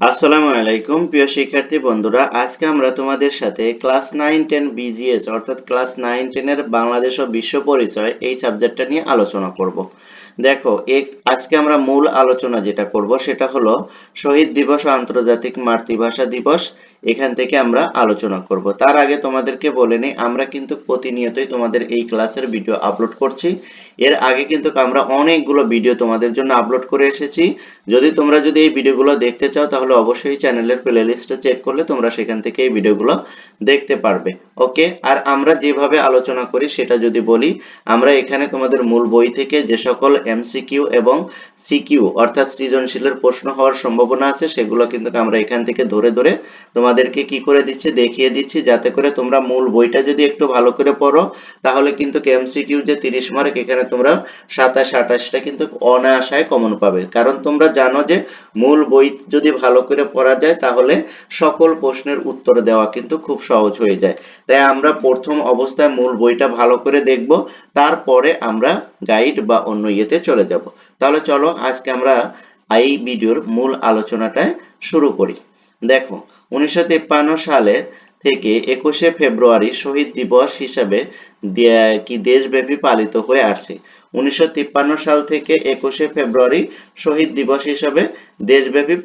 আসসালামু আলাইকুম, প্রিয় শিক্ষার্থী বন্ধুরা। আজকে আমরা তোমাদের সাথে ক্লাস নাইন টেন বিজিএস অর্থাৎ ক্লাস নাইন টেনের বাংলাদেশ ও বিশ্ব পরিচয় এই সাবজেক্টটা নিয়ে আলোচনা করব। দেখো এক আজকে আমরা মূল আলোচনা যেটা করব সেটা হলো শহীদ দিবস ও আন্তর্জাতিক মাতৃভাষা দিবস। এখান থেকে আমরা আলোচনা করব। তার আগে তোমাদেরকে বলে নিই, আমরা কিন্তু প্রতিনিয়তই তোমাদের এই ক্লাসের ভিডিও আপলোড করছি। এর আগে কিন্তু আমরা অনেকগুলো ভিডিও তোমাদের জন্য আপলোড করে এসেছি। যদি তোমরা যদি এই ভিডিওগুলো দেখতে চাও, তাহলে অবশ্যই চ্যানেলের প্লে লিস্টটা চেক করলে তোমরা সেখান থেকে এই ভিডিওগুলো দেখতে পারবে। ওকে? আর আমরা যেভাবে আলোচনা করি, সেটা যদি বলি, আমরা এখানে তোমাদের মূল বই থেকে যে সকল এমসিকিউ এবং সিকিউ অর্থাৎ সৃজনশীলের প্রশ্ন হওয়ার সম্ভাবনা আছে, সেগুলো কিন্তু আমরা এখান থেকে ধরে ধরে তোমাদেরকে কি করে দিচ্ছি দেখিয়ে দিচ্ছি, যাতে করে তোমরা মূল বইটা যদি একটু ভালো করে পড়ো, তাহলে কিন্তু এমসিকিউ যে তিরিশ মার্ক, এখানে তোমরা সাতাশ, আঠাশটা কিন্তু অনায়াসায় কমন পাবে। কারণ তোমরা জানো যে মূল বই যদি ভালো করে পড়া যায়, তাহলে সকল প্রশ্নের উত্তর দেওয়া কিন্তু খুব সহজ হয়ে যায়। তাই আমরা প্রথম অবস্থায় মূল বইটা ভালো করে দেখব, তারপরে আমরা গাইড বা অন্য ইয়েতে চলে যাব। তাহলে চলো আজকে আমরা এই ভিডিওর মূল আলোচনাটায় শুরু করি। দেখো, উনিশশো সালে থেকে একুশে ফেব্রুয়ারি শহীদ দিবস হিসাবে কি দেশব্যাপী পালিত হয়ে আসছে। উনিশশো সাল থেকে একুশে ফেব্রুয়ারি শহীদ দিবস হিসাবে দেশব্যাপী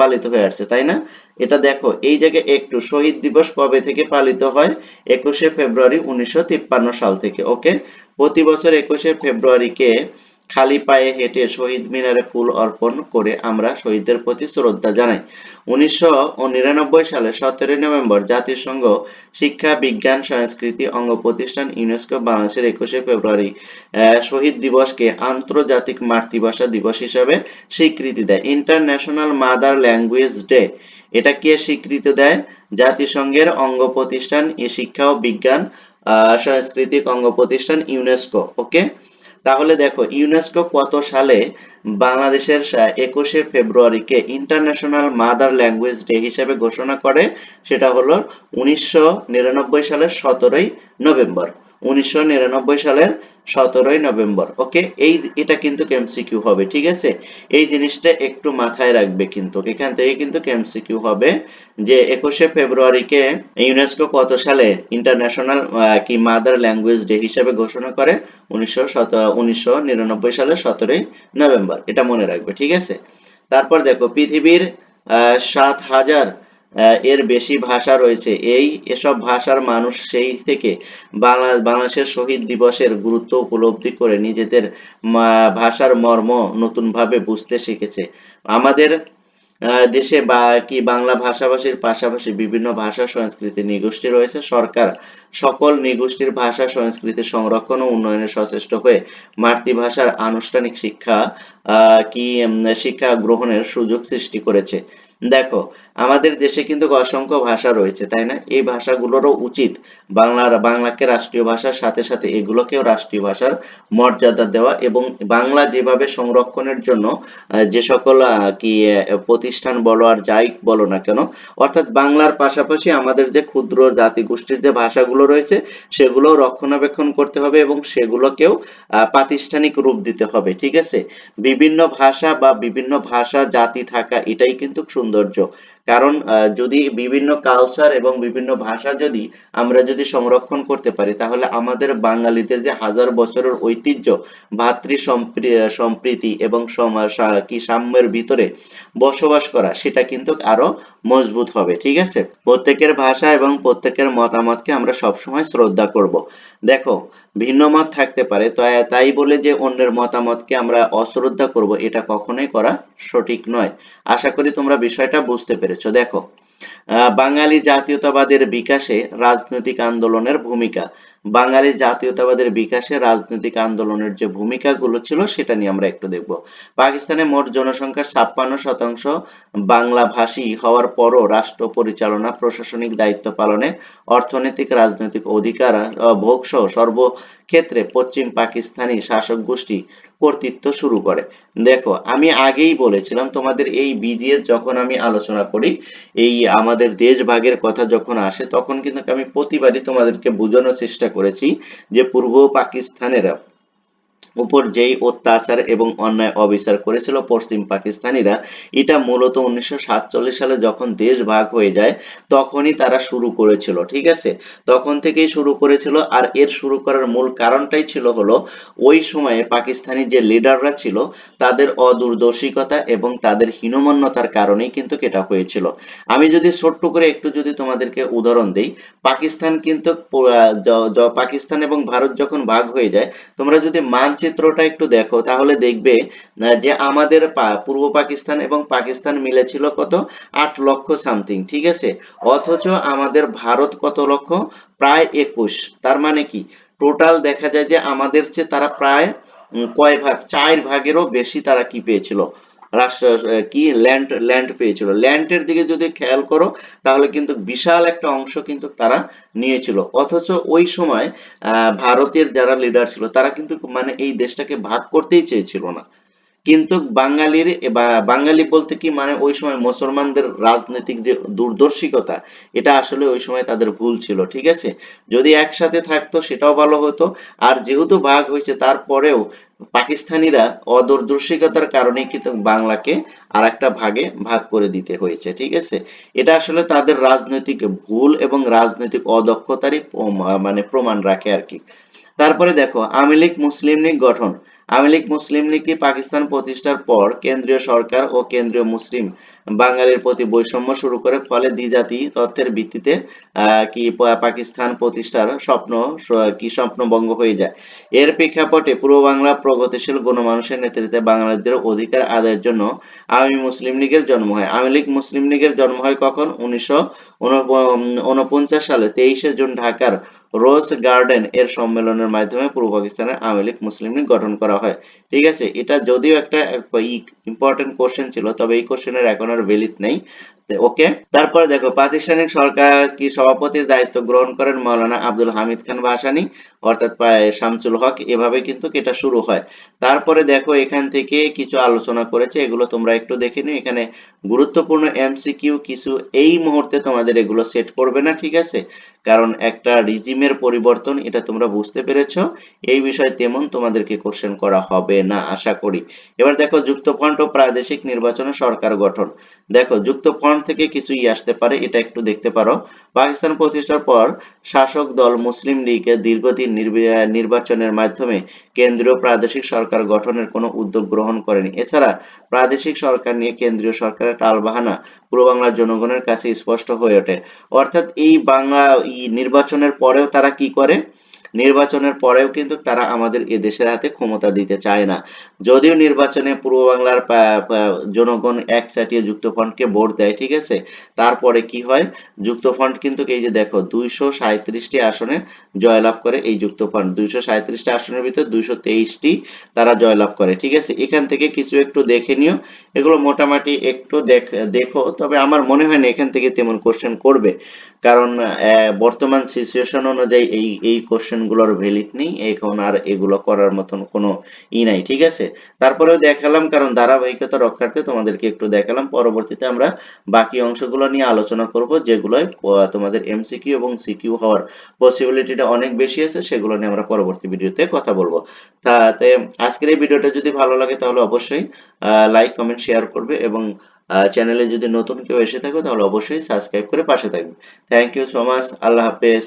পালিত হয়ে আসছে, তাই না? এটা দেখো, এই জায়গায় একটু, শহীদ দিবস কবে থেকে পালিত হয়? একুশে ফেব্রুয়ারি উনিশশো তিপ্পান্ন সাল থেকে ওকে প্রতি বছর একুশে ফেব্রুয়ারিকে খালি পায়ে হেঁটে শহীদ মিনারে ফুল অর্পণ করে আমরা শহীদদের প্রতি শ্রদ্ধা জানাই। উনিশশো সালে সতেরোই নভেম্বর জাতিসংঘ শিক্ষা, বিজ্ঞান, সংস্কৃতি অঙ্গ প্রতিষ্ঠান ইউনেস্কো বাংলাদেশের একুশে ফেব্রুয়ারি শহীদ দিবসকে আন্তর্জাতিক মাতৃভাষা দিবস হিসাবে স্বীকৃতি দেয়। ইন্টারন্যাশনাল মাদার ল্যাঙ্গুয়েজ ডে এটা কে স্বীকৃতি দেয়? জাতিসংঘের অঙ্গ প্রতিষ্ঠান শিক্ষা ও বিজ্ঞান সাংস্কৃতিক অঙ্গ প্রতিষ্ঠান ইউনেস্কো ওকে তাহলে দেখো ইউনেস্কো কত সালে বাংলাদেশের একুশে ফেব্রুয়ারিকে ইন্টারন্যাশনাল মাদার ল্যাঙ্গুয়েজ ডে হিসেবে ঘোষণা করে? সেটা হলো উনিশশো নিরানব্বই সালের সতেরোই নভেম্বর। উনিশশো নিরানব্বই সালের সতেরোই নভেম্বর, ওকে? এই এটা কিন্তু এমসিকিউ হবে, ঠিক আছে? এই জিনিসটা একটু মাথায় রাখবে কিন্তু, এখান থেকে কিন্তু এমসিকিউ হবে যে একুশে ফেব্রুয়ারিকে ইউনেস্কো কত সালে ইন্টারন্যাশনাল কি মাদার ল্যাঙ্গুয়েজ ডে হিসেবে ঘোষণা করে? উনিশশো উনিশশো নিরানব্বই সালের সতেরোই নভেম্বর, এটা মনে রাখবে, ঠিক আছে? তারপর দেখো, পৃথিবীর সাত হাজার এর বেশি ভাষা রয়েছে। এই এসব ভাষার মানুষ সেই থেকে বাংলা বাংলাদেশের শহীদ দিবসের গুরুত্ব উপলব্ধি করে নিজেদের ভাষার মর্ম নতুনভাবে বুঝতে শিখেছে। আমাদের দেশে বা কি বাংলা ভাষাভাষীর পাশাপাশি বিভিন্ন ভাষা সংস্কৃতি নিগোষ্ঠী রয়েছে। সরকার সকল নিগোষ্ঠীর ভাষা সংস্কৃতি সংরক্ষণ ও উন্নয়নে সচেষ্ট হয়ে মাতৃভাষার আনুষ্ঠানিক শিক্ষা কি শিক্ষা গ্রহণের সুযোগ সৃষ্টি করেছে। দেখো, আমাদের দেশে কিন্তু অসংখ্য ভাষা রয়েছে, তাই না? এই ভাষাগুলোরও উচিত বাংলার, বাংলাকে রাষ্ট্রীয় ভাষার সাথে সাথে এগুলোকেও রাষ্ট্রীয় ভাষার মর্যাদা দেওয়া এবং বাংলা যেভাবে সংরক্ষণের জন্য যে সকল কি প্রতিষ্ঠান বলো আর যাই বলো না কেন, অর্থাৎ বাংলার পাশাপাশি আমাদের যে ক্ষুদ্র জাতিগোষ্ঠীর যে ভাষাগুলো রয়েছে সেগুলো রক্ষণাবেক্ষণ করতে হবে এবং সেগুলোকেও প্রাতিষ্ঠানিক রূপ দিতে হবে, ঠিক আছে? বিভিন্ন ভাষা বা বিভিন্ন ভাষা জাতি থাকা এটাই কিন্তু সৌন্দর্য কারণ যদি বিভিন্ন কালচার এবং বিভিন্ন ভাষা যদি আমরা যদি সংরক্ষণ করতে পারি, তাহলে আমাদের বাঙালিদের যে হাজার বছরের ঐতিহ্য, ভাতৃ সম্প্রীতি এবং কি সাম্যের ভিতরে বসবাস করা, সেটা কিন্তু আরও মজবুত হবে, ঠিক আছে? প্রত্যেকের ভাষা এবং প্রত্যেকের মতামতকে আমরা সবসময় শ্রদ্ধা করব। দেখো, ভিন্ন মত থাকতে পারে তাই বলে যে অন্যের মতামতকে আমরা অশ্রদ্ধা করব, এটা কখনোই করা সঠিক নয়। আশা করি তোমরা বিষয়টা বুঝতে পেরেছ। দেখো বাঙালি জাতীয়তাবাদের বিকাশে রাজনৈতিক আন্দোলনের ভূমিকা। বাঙালি জাতীয়তাবাদের বিকাশে রাজনৈতিক আন্দোলনের যে ভূমিকাগুলো ছিল সেটা নিয়ে আমরা একটু দেখব। পাকিস্তানে মোট জনসংখ্যার ছাপ্পান্ন শতাংশ বাংলা ভাষী হওয়ার পরও রাষ্ট্র পরিচালনা, প্রশাসনিক দায়িত্ব পালনে অর্থনৈতিক, রাজনৈতিক অধিকার ভোগ সহ সর্বক্ষেত্রে পশ্চিম পাকিস্তানি শাসক গোষ্ঠী কর্তৃত্ব শুরু করে। দেখো, আমি আগেই বলেছিলাম, তোমাদের এই বিজিএস যখন আমি আলোচনা করি, এই আমাদের দেশ ভাগের কথা যখন আসে, তখন কিন্তু আমি প্রতিবারই তোমাদেরকে বোঝানোর চেষ্টা করেছি যে পূর্ব পাকিস্তানের উপর যেই অত্যাচার এবং অন্যায় অবিচার করেছিল পশ্চিম পাকিস্তানিরা, এটা মূলত উনিশশো সাতচল্লিশ সালে যখন দেশ ভাগ হয়ে যায়, তখনই তারা শুরু করেছিল, ঠিক আছে? তখন থেকেই শুরু করেছিল আর এর শুরু করার মূল কারণটাই ছিল হলো, ওই সময়ে পাকিস্তানি যে লিডাররা ছিল, তাদের অদূরদর্শিকতা এবং তাদের হীনমন্যতার কারণেই কিন্তু এটা হয়েছিল। আমি যদি ছোট্ট করে একটু যদি তোমাদেরকে উদাহরণ দিই, পাকিস্তান কিন্তু পাকিস্তান এবং ভারত যখন ভাগ হয়ে যায়, তোমরা যদি মানচিত্রটা একটু দেখো, তাহলে দেখবে যে আমাদের পূর্ব পাকিস্তান এবং পাকিস্তান মিলেছিল কত? আট লক্ষ সামথিং ঠিক আছে? অথচ আমাদের ভারত কত লক্ষ? প্রায় একুশ। তার মানে কি? টোটাল দেখা যায় যে আমাদের চেয়ে তারা প্রায় কয় ভাগ, চার ভাগেরও বেশি তারা কি পেয়েছিল? রাষ্ট্র কি? ল্যান্ড ল্যান্ড পেয়েছিল। ল্যান্ডের দিকে যদি খেয়াল করো, তাহলে কিন্তু বিশাল একটা অংশ কিন্তু তারা নিয়েছিল। অথচ ওই সময় ভারতের যারা লিডার ছিল, তারা কিন্তু মানে এই দেশটাকে ভাগ করতেই চেয়েছিল না। কিন্তু বাঙালির, বা বাঙালি বলতে কি মানে ওই সময় মুসলমানদের রাজনৈতিক যে দূরদর্শিকতা, এটা আসলে ওই সময় তাদের ভুল ছিল, ঠিক আছে? যদি একসাথে থাকতো সেটাও ভালো হতো। আর যেহেতু ভাগ হয়েছে, তারপরেও পাকিস্তানিরা অদূরদর্শিকতার কারণে কিন্তু বাংলাকে আর একটা ভাগে ভাগ করে দিতে হয়েছে, ঠিক আছে? এটা আসলে তাদের রাজনৈতিক ভুল এবং রাজনৈতিক অদক্ষতারই মানে প্রমাণ রাখে আর কি। তারপরে দেখো, আওয়ামী লীগ, মুসলিম লীগ গঠন। আওয়ামী লীগ, মুসলিম লীগকে পাকিস্তান প্রতিষ্ঠার পর কেন্দ্রীয় সরকার ও কেন্দ্রীয় মুসলিম বাঙালির প্রতি বৈষম্য শুরু করে, ফলে দ্বিজাতি তথ্যের ভিত্তিতে কি পাকিস্তান প্রতিষ্ঠার স্বপ্ন কি স্বপ্নভঙ্গ হয়ে যায়। এর প্রেক্ষাপটে পূর্ব বাংলা প্রগতিশীল গণমানুষের নেতৃত্বে বাঙালিদের অধিকার আদায়ের জন্য আওয়ামী মুসলিম লীগের জন্ম হয়। আওয়ামী লীগ, মুসলিম লীগের জন্ম হয় কখন? উনিশশো উনপঞ্চাশ সালে, তেইশে জুন, ঢাকার রোজ গার্ডেন এর সম্মেলনের মাধ্যমে পূর্ব পাকিস্তানের আওয়ামী লীগ মুসলিম লীগ গঠন করা হয়। ঠিক আছে? এটা যদিও একটা ইম্পর্টেন্ট কোশ্চেন ছিল, তবে এই কোশ্চেনের এখন আর ভ্যালিড নেই। ওকে? তারপরে দেখো, প্রাতিষ্ঠানিক সরকার কি সভাপতির দায়িত্ব গ্রহণ করেন? মাওলানা আব্দুল হামিদ খান ভাসানী, অর্থাৎ শামসুল হক এভাবে কিন্তু এটা শুরু হয়। তারপরে দেখো, এখান থেকে কিছু আলোচনা করেছে, এগুলো তোমরা একটু দেখে নিও। এখানে গুরুত্বপূর্ণ এমসিকিউ কিছু এই মুহূর্তে তোমাদের এগুলো সেট করবে না, ঠিক আছে? কারণ একটা রিজিমের পরিবর্তন, এটা তোমরা বুঝতে পেরেছ। এই বিষয়ে তেমন তোমাদেরকে কোশ্চেন করা হবে না, আশা করি। এবার দেখো যুক্তফ্রন্ট ও প্রাদেশিক নির্বাচনে সরকার গঠন। দেখো যুক্তফ্রন্ট থেকে কিছুই আসতে পারে, এটা একটু দেখতে পারো। পাকিস্তান প্রতিষ্ঠার পর শাসক দল মুসলিম লীগের দীর্ঘদিন নির্বাচনের মাধ্যমে কেন্দ্রীয় প্রাদেশিক সরকার গঠনের কোনো উদ্যোগ গ্রহণ করেনি। এছাড়া প্রাদেশিক সরকার নিয়ে কেন্দ্রীয় সরকারের টালবাহানা পূর্ব বাংলার জনগণের কাছে স্পষ্ট হয়ে ওঠে। অর্থাৎ এই বাংলা নির্বাচনের পরেও তারা কি করে? নির্বাচনের পরেও কিন্তু তারা আমাদের এ দেশের হাতে ক্ষমতা দিতে চায় না। যদিও নির্বাচনে পূর্ব বাংলার জনগণ জনগণ একচাটিয়ে যুক্তফ্রন্টকে ভোট দেয়, ঠিক আছে? তারপরে কি হয়? যুক্তফ্রন্ট কিন্তু এই যে দেখো, দুইশো সাঁত্রিশটি আসনে জয়লাভ করে এই যুক্তফ্রন্ট দুইশো সাঁত্রিশটি আসনের ভিতর দুইশো তেইশটি তারা জয়লাভ করে, ঠিক আছে? এখান থেকে কিছু একটু দেখে নিও। এগুলো মোটামুটি একটু দেখ- দেখো, তবে আমার মনে হয় না এখান থেকে তেমন কোশ্চেন করবে। কারণ বর্তমান সিচুয়েশন অনুযায়ী এই এই কোশ্চেন গুলোর ভ্যালিড নেই, এখন আর এগুলো করার মতন কোনো ই নাই, ঠিক আছে? তারপরেও দেখালাম, কারণ ধারাবাহিকতা রক্ষার্থে তোমাদেরকে একটু দেখালাম, পরবর্তীতে আমরা বাকি অংশগুলো নিয়ে আলোচনা করব, যেগুলোয় তোমাদের এমসিকিউ এবং সিকিউ হওয়ার পসিবিলিটিটা অনেক বেশি আছে, সেগুলো নিয়ে আমরা পরবর্তী ভিডিওতে কথা বলব। তাতে আজকের এই ভিডিওটা যদি ভালো লাগে, তাহলে অবশ্যই লাইক কমেন্ট শেয়ার করবে এবং চ্যানেলে যদি নতুন কেউ এসে থাকো, তাহলে অবশ্যই সাবস্ক্রাইব করে পাশে থাকবে। থ্যাংক ইউ সো মাচ আল্লাহ হাফেজ।